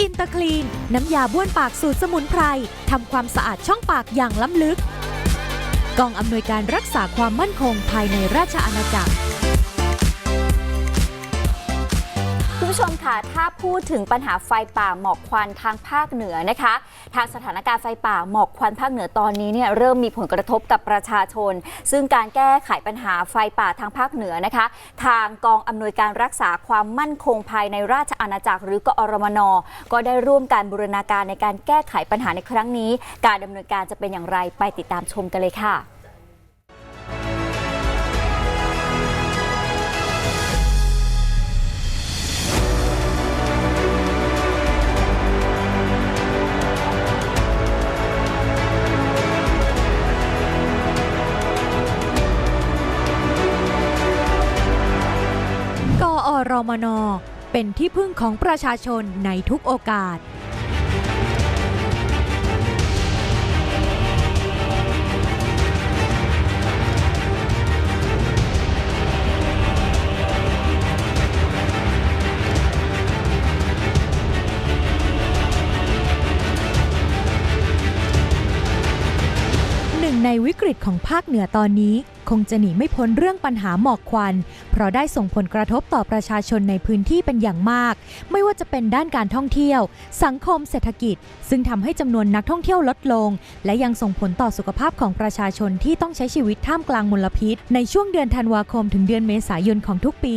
อินเตอร์คลีน น้ำยาบ้วนปากสูตรสมุนไพรทำความสะอาดช่องปากอย่างล้ำลึก กองอำนวยการรักษาความมั่นคงภายในราชอาณาจักร คุณผู้ชมค่ะ ถ้าพูดถึงปัญหาไฟป่าหมอกควันทางภาคเหนือนะคะ ทางสถานการณ์ไฟป่าหมอกควันภาคเหนือตอนนี้เนี่ยเริ่มมีผลกระทบกับประชาชน ซึ่งการแก้ไขปัญหาไฟป่าทางภาคเหนือนะคะ ทางกองอำนวยการรักษาความมั่นคงภายในราชอาณาจักร หรือกอรมน ก็ได้ร่วมการบูรณาการในการแก้ไขปัญหาในครั้งนี้ การดำเนินการจะเป็นอย่างไรไปติดตามชมกันเลยค่ะ มน เป็นที่พึ่งของประชาชนในทุกโอกาสหนึ่งในวิกฤตของภาคเหนือตอนนี้ คงจะหนีไม่พ้นเรื่องปัญหาหมอกควัน เพราะได้ส่งผลกระทบต่อประชาชนในพื้นที่เป็นอย่างมาก ไม่ว่าจะเป็นด้านการท่องเที่ยว สังคมเศรษฐกิจ ซึ่งทำให้จำนวนนักท่องเที่ยวลดลง และยังส่งผลต่อสุขภาพของประชาชนที่ต้องใช้ชีวิตท่ามกลางมลพิษ ในช่วงเดือนธันวาคมถึงเดือนเมษายนของทุกปี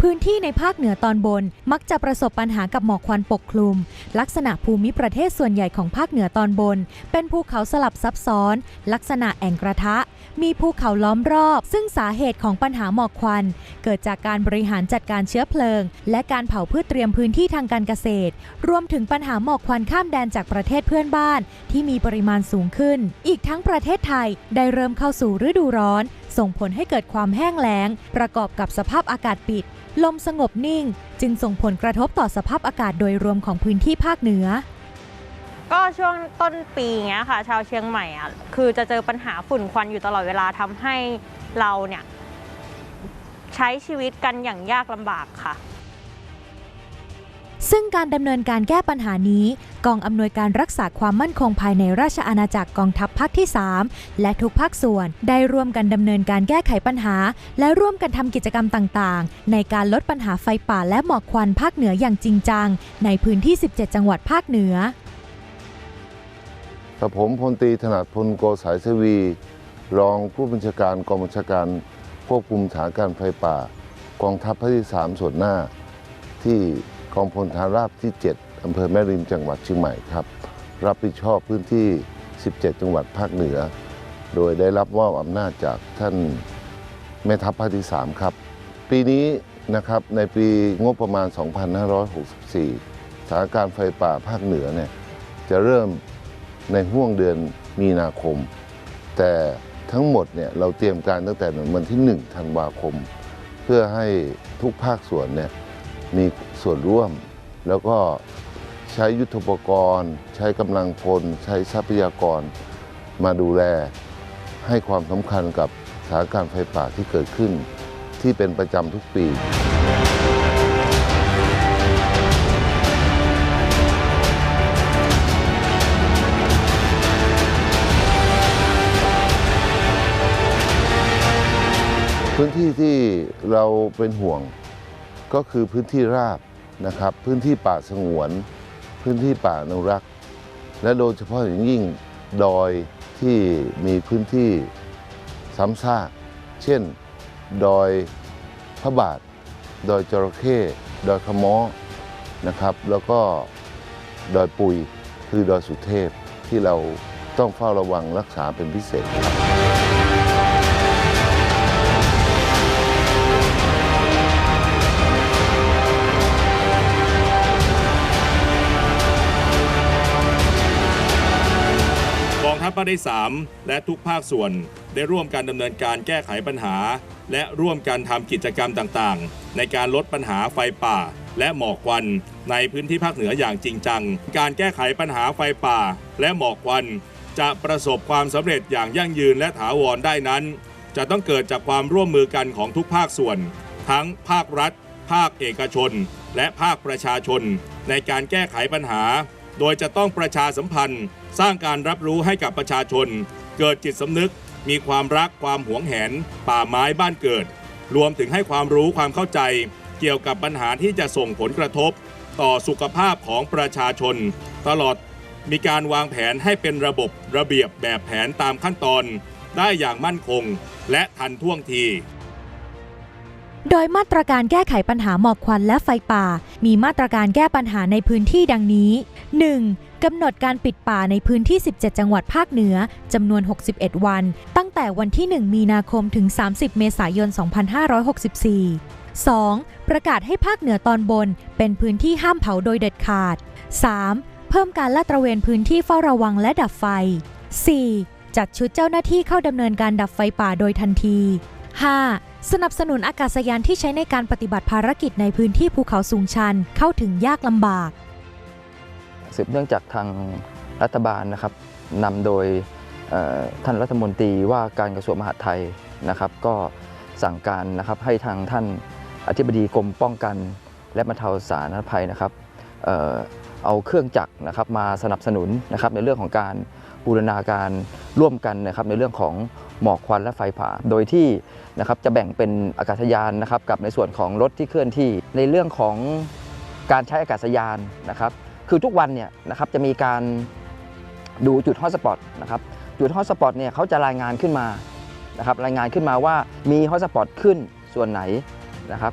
พื้นที่ในภาคเหนือตอนบน มักจะประสบปัญหากับหมอกควันปกคลุม ลักษณะภูมิประเทศส่วนใหญ่ของภาคเหนือตอนบน เป็นภูเขาสลับซับซ้อน ลักษณะแอ่งกระทะ มีภูเขาล้อมรอบ ซึ่งสาเหตุของปัญหาหมอกควัน เกิดจากการบริหารจัดการเชื้อเพลิง และการเผาพืชเตรียมพื้นที่ทางการเกษตร รวมถึงปัญหาหมอกควันข้ามแดนจากประเทศเพื่อนบ้าน ที่มีปริมาณสูงขึ้น อีกทั้งประเทศไทยได้เริ่มเข้าสู่ฤดูร้อน ส่งผลให้เกิดความแห้งแล้ง ประกอบกับสภาพอากาศปิด ลมสงบนิ่ง จึงส่งผลกระทบต่อสภาพอากาศโดยรวมของพื้นที่ภาคเหนือ ก็ช่วงต้นปีเงี้ยค่ะ ชาวเชียงใหม่อะคือจะเจอปัญหาฝุ่นควันอยู่ตลอดเวลาทำให้เราเนี่ย ใช้ชีวิตกันอย่างยากลำบากค่ะ ซึ่งการดำเนินการแก้ปัญหานี้ กองอำนวยการรักษาความมั่นคงภายในราชอาณาจักรกองทัพภาคที่ 3 และทุกภาคส่วนได้ร่วมกันดำเนินการแก้ไขปัญหา และร่วมกันทำกิจกรรมต่างๆ ในการลดปัญหาไฟป่าและหมอกควันภาคเหนืออย่างจริงจัง ในพื้นที่ 17 จังหวัดภาคเหนือ กับผมพลตรีถนัดพลโกสายเสวี รองผู้บัญชาการกองบัญชาการควบคุมสถานการณ์ไฟป่า กองทัพภาคที่ 3 ส่วนหน้า ที่กองพลทหารราบที่ 7 อำเภอแม่ริมจังหวัดเชียงใหม่ครับ รับผิดชอบพื้นที่ 17 จังหวัดภาคเหนือ โดยได้รับมอบอำนาจจากท่านแม่ทัพภาคที่ 3 ครับ ปีนี้นะครับในปีงบประมาณ 2564 สถานการณ์ไฟป่าภาคเหนือเนี่ยจะเริ่ม ในห่วงเดือนมีนาคม แต่ทั้งหมดเนี่ยเราเตรียมการตั้งแต่วันที่1ธันวาคม เพื่อให้ทุกภาคส่วนเนี่ยมีส่วนร่วม แล้วก็ใช้ยุทธปกรณ์ ใช้กำลังพล ใช้ทรัพยากรมาดูแล ให้ความสำคัญกับสถานการณ์ไฟป่าที่เกิดขึ้นที่เป็นประจำทุกปี พื้นที่ที่เราเป็นห่วงก็คือพื้นที่ราบนะครับ พื้นที่ป่าสงวน พื้นที่ป่าอนุรักษ์ และโดยเฉพาะอย่างยิ่งดอยที่มีพื้นที่ซ้ำซาก เช่น ดอยพระบาท ดอยจระเข้ดอยขมอนะครับ แล้วก็ดอยปุยคือดอยสุเทพที่เราต้องเฝ้าระวังรักษาเป็นพิเศษ ทัพภาคที่3และทุกภาคส่วนได้ร่วมกันดำเนินการแก้ไขปัญหา และร่วมกันทำกิจกรรมต่างๆ ในการลดปัญหาไฟป่า และหมอกควัน ในพื้นที่ภาคเหนืออย่างจริงจัง การแก้ไขปัญหาไฟป่า และหมอกควัน จะประสบความสำเร็จอย่างยั่งยืนและถาวรได้นั้น จะต้องเกิดจากความร่วมมือกันของทุกภาคส่วน ทั้งภาครัฐ ภาคเอกชน และภาคประชาชน ในการแก้ไขปัญหา โดยจะต้องประชาสัมพันธ์ สร้างการรับรู้ให้กับประชาชน เกิดจิตสำนึก มีความรักความหวงแหน ป่าไม้บ้านเกิด รวมถึงให้ความรู้ความเข้าใจ เกี่ยวกับปัญหาที่จะส่งผลกระทบ ต่อสุขภาพของประชาชน ตลอดมีการวางแผนให้เป็นระบบระเบียบแบบแผนตามขั้นตอน ได้อย่างมั่นคง และทันท่วงทีโดยมาตรการแก้ไขปัญหาหมอกควันและไฟป่า มีมาตรการแก้ปัญหาในพื้นที่ดังนี้ 1. กำหนดการปิดป่าในพื้นที่ 17 จังหวัดภาคเหนือจำนวน 61 วัน ตั้งแต่วันที่ 1 มีนาคมถึง 30 เมษายน 2564 2. ประกาศให้ภาคเหนือตอนบน เป็นพื้นที่ห้ามเผาโดยเด็ดขาด 3. เพิ่มการลาดตระเวนพื้นที่เฝ้าระวังและดับไฟ 4. จัดชุดเจ้าหน้าที่เข้าดำเนินการดับไฟป่าโดยทันที 5. สนับสนุนอากาศยานที่ใช้ในการปฏิบัติภารกิจในพื้นที่ภูเขาสูงชันเข้าถึงยากลำบาก สืบเนื่องจากทางรัฐบาลนะครับนำโดยท่านรัฐมนตรีว่าการกระทรวงมหาดไทยนะครับ ก็สั่งการนะครับให้ทางท่านอธิบดีกรมป้องกัน และบรรเทาสาธารณภัยนะครับเอ่อเอาเครื่องจักรนะครับมาสนับสนุนนะครับในเรื่องของการบูรณาการร่วมกันนะครับในเรื่องของหมอกควันและไฟป่า โดยที่นะครับจะแบ่งเป็นอากาศยานนะครับกับในส่วนของรถที่เคลื่อนที่ในเรื่องของการใช้อากาศยานนะครับ คือทุกวันเนี่ยนะครับจะมีการดูจุดฮอตสปอตนะครับจุดฮอตสปอตเนี่ยเขาจะรายงานขึ้นมานะครับรายงานขึ้นมาว่ามีฮอตสปอตขึ้นส่วนไหนนะครับ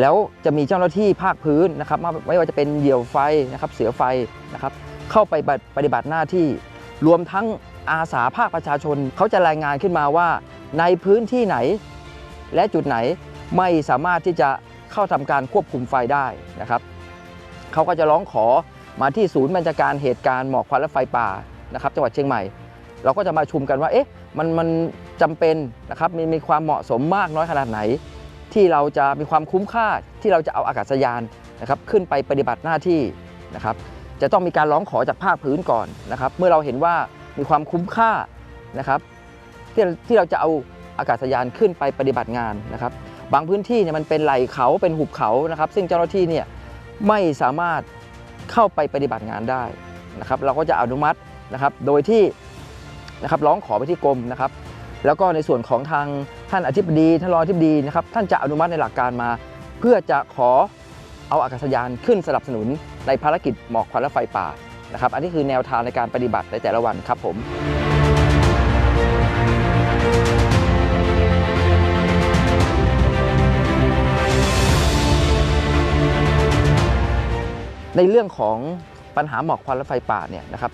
แล้วจะมีเจ้าหน้าที่ภาคพื้นนะครับไม่ว่าจะเป็นเหยี่ยวไฟนะครับเสือไฟนะครับเข้าไปปฏิบัติหน้าที่ รวมทั้งอาสาภาคประชาชนเขาจะรายงานขึ้นมาว่า ในพื้นที่ไหน และจุดไหนไม่สามารถที่จะเข้าทำการควบคุมไฟได้นะครับเขาก็จะร้องขอ มาที่ศูนย์บัญชาการเหตุการณ์หมอกควันและไฟป่านะครับจังหวัดเชียงใหม่ เราก็จะมาชุมกันว่าเอ๊ะมันมันจำเป็นนะครับมีมีความเหมาะสมมากน้อยขนาดไหน ที่เราจะมีความคุ้มค่าที่เราจะเอาอากาศยานนะครับขึ้นไปปฏิบัติหน้าที่นะครับจะต้องมีการร้องขอจากภาคพื้นก่อนนะครับเมื่อเราเห็นว่ามีความคุ้มค่านะครับที่ที่เราจะเอาอากาศยานขึ้นไปปฏิบัติงานนะครับบางพื้นที่เนี่ยมันเป็นไหล่เขาเป็นหุบเขานะครับ ซึ่งเจ้าหน้าที่เนี่ยไม่สามารถ เข้าไปปฏิบัติงานได้นะครับ เราก็จะอนุมัตินะครับ โดยที่นะครับร้องขอไปที่กรมนะครับ แล้วก็ในส่วนของทางท่านอธิบดีท่านรองอธิบดีนะครับ ท่านจะอนุมัติในหลักการมา เพื่อจะขอเอาอากาศยานขึ้นสนับสนุนในภารกิจหมอกควันและไฟป่านะครับ อันนี้คือแนวทางในการปฏิบัติในแต่ละวันครับผม ในเรื่องของปัญหาหมอกควันและไฟป่าเนี่ยนะครับ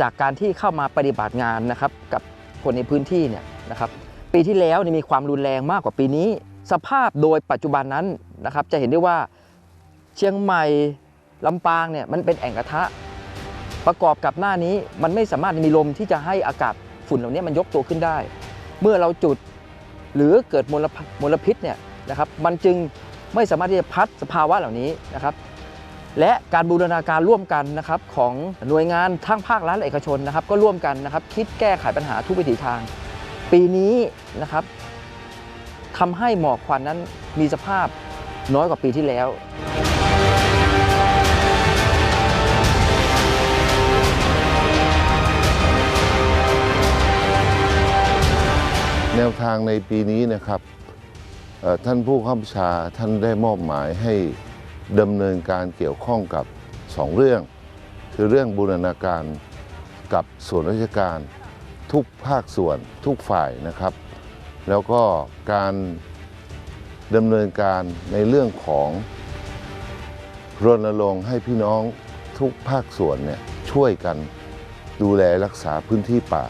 จากการที่เข้ามาปฏิบัติงานนะครับกับคนในพื้นที่เนี่ยนะครับปีที่แล้วมีความรุนแรงมากกว่าปีนี้ สภาพโดยปัจจุบันนั้นนะครับจะเห็นได้ว่าเชียงใหม่ลำปางเนี่ยมันเป็นแอ่งกระทะ ประกอบกับหน้านี้มันไม่สามารถมีลมที่จะให้อากาศฝุ่นเหล่านี้มันยกตัวขึ้นได้ เมื่อเราจุดหรือเกิดมลมลพิษเนี่ยนะครับมันจึงไม่สามารถที่จะพัดสภาวะเหล่านี้นะครับ และการบูรณาการร่วมกันนะครับของหน่วยงานทั้งภาครัฐและเอกชนนะครับ ก็ร่วมกันนะครับคิดแก้ไขปัญหาทุกวิถีทาง ปีนี้นะครับทำให้หมอกควันนั้นมีสภาพน้อยกว่าปีที่แล้วแนวทางในปีนี้นะครับท่านผู้ข้าราชาท่านได้มอบหมายให้ ดำเนินการเกี่ยวข้องกับสองเรื่อง คือเรื่องบูรณาการกับส่วนราชการทุกภาคส่วนทุกฝ่ายนะครับ แล้วก็การดำเนินการในเรื่องของรณรงค์ให้พี่น้องทุกภาคส่วนเนี่ยช่วยกันดูแลรักษาพื้นที่ป่า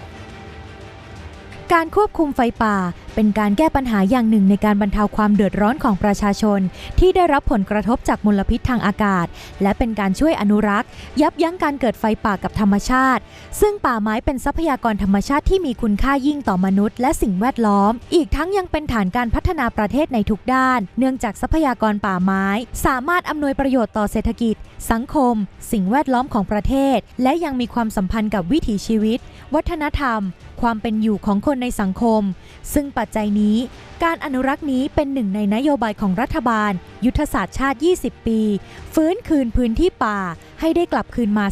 การควบคุมไฟป่า เป็นการแก้ปัญหาอย่างหนึ่งในการบรรเทาความเดือดร้อนของประชาชน ที่ได้รับผลกระทบจากมลพิษทางอากาศ และเป็นการช่วยอนุรักษ์ ยับยั้งการเกิดไฟป่ากับธรรมชาติ ซึ่งป่าไม้เป็นทรัพยากรธรรมชาติที่มีคุณค่ายิ่งต่อมนุษย์และสิ่งแวดล้อม อีกทั้งยังเป็นฐานการพัฒนาประเทศในทุกด้าน เนื่องจากทรัพยากรป่าไม้ สามารถอำนวยประโยชน์ต่อเศรษฐกิจ สังคม สิ่งแวดล้อมของประเทศ และยังมีความสัมพันธ์กับวิถีชีวิต วัฒนธรรม ความเป็นอยู่ของคนในสังคม ซึ่งปัจจัยนี้ การอนุรักษ์นี้เป็นหนึ่งในนโยบายของรัฐบาล ยุทธศาสตร์ชาติ 20 ปี ฟื้นคืนพื้นที่ป่าให้ได้กลับคืนมา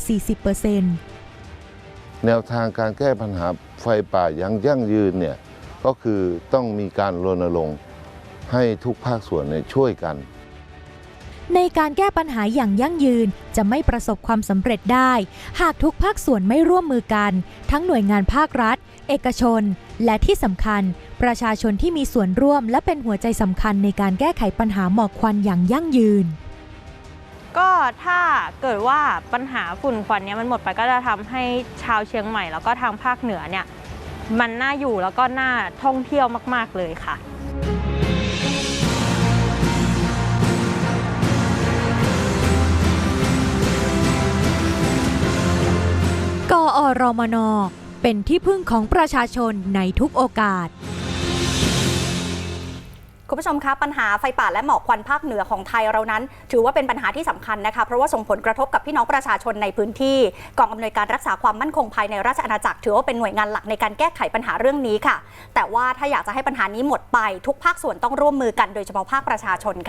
40%แนวทางการแก้ปัญหาไฟป่าอย่างยั่งยืนเนี่ยก็คือต้องมีการรณรงค์ให้ทุกภาคส่วนเนี่ยช่วยกัน ในการแก้ปัญหาอย่างยั่งยืนจะไม่ประสบความสำเร็จได้ หากทุกภาคส่วนไม่ร่วมมือกัน ทั้งหน่วยงานภาครัฐ เอกชน และที่สำคัญ ประชาชนที่มีส่วนร่วมและเป็นหัวใจสำคัญในการแก้ไขปัญหาหมอกควันอย่างยั่งยืน ก็ถ้าเกิดว่าปัญหาฝุ่นควันเนี้ยมันหมดไปก็จะทำให้ชาวเชียงใหม่ แล้วก็ทางภาคเหนือเนี่ยมันน่าอยู่แล้วก็น่าท่องเที่ยวมาก ๆ เลยค่ะกอรมน เป็นที่พึ่งของประชาชนในทุกโอกาสคุณผู้ชมคะปัญหาไฟป่าและหมอกควันภาคเหนือของไทยเรานั้น ถือว่าเป็นปัญหาที่สำคัญนะคะ เพราะว่าส่งผลกระทบกับพี่น้องประชาชนในพื้นที่กองอำนวยการรักษาความมั่นคงภายในราชอาณาจักรถือว่าเป็นหน่วยงานหลักในการแก้ไขปัญหาเรื่องนี้ค่ะ แต่ว่าถ้าอยากจะให้ปัญหานี้หมดไปทุกภาคส่วนต้องร่วมมือกันโดยเฉพาะภาคประชาชนค่ะ